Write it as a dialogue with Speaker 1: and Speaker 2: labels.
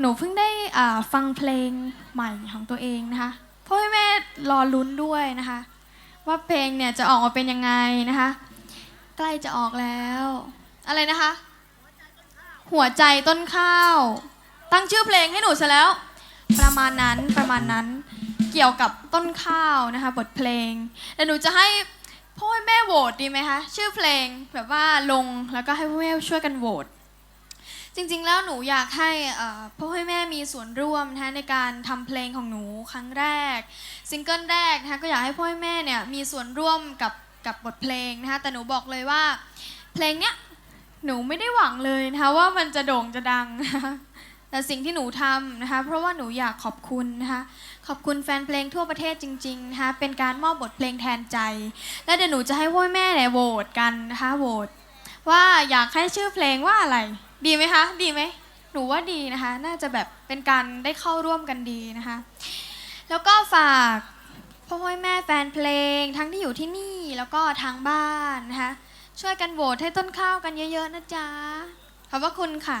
Speaker 1: หนูเพิ่งได้ฟังเพลงใหม่ของตัวเองนะคะพ่อแม่รอลุ้นด้วยนะคะ ว่าเพลงเนี่ยจะออกมาเป็นยังไงนะคะ ใกล้จะออกแล้ว อะไรนะคะ หัวใจต้นข้าว ตั้งชื่อเพลงให้หนูซะแล้ว ประมาณนั้นประมาณนั้นเกี่ยวกับต้นข้าวนะคะ บทเพลงแล้วหนูจะให้พ่อแม่โหวตดีไหมคะชื่อเพลงแบบว่าลงแล้วก็ให้พ่อแม่ช่วยกันโหวต จริงๆ แล้วหนูอยากให้พ่อพ่อให้แม่มีส่วนร่วมนะในการทำเพลงของหนูครั้งแรก ซิงเกิลแรกนะคะก็อยากให้พ่อให้แม่เนี่ยมีส่วนร่วมกับกับบทเพลงนะคะแต่หนูบอกเลยว่า เพลงเนี้ยหนูไม่ได้หวังเลยนะคะว่ามันจะโด่งจะดังนะคะแต่สิ่งที่หนูทำนะคะเพราะว่าหนูอยากขอบคุณนะคะขอบคุณแฟนเพลงทั่วประเทศจริงๆนะคะเป็นการมอบบทเพลงแทนใจ และเดี๋ยวหนูจะให้พ่อแม่เนี่ยโหวตกันนะคะโหวตว่าอยากให้ชื่อเพลงว่าอะไร ดีไหมคะ ดีไหมหนูว่าดีนะคะ น่าจะแบบเป็นการได้เข้าร่วมกันดีนะคะ แล้วก็ฝากพ่อพ่อแม่แฟนเพลง ทั้งที่อยู่ที่นี่แล้วก็ทางบ้านนะคะ ช่วยกันโหวตให้ต้นข้าวกันเยอะๆนะจ๊ะขอบพระคุณค่ะ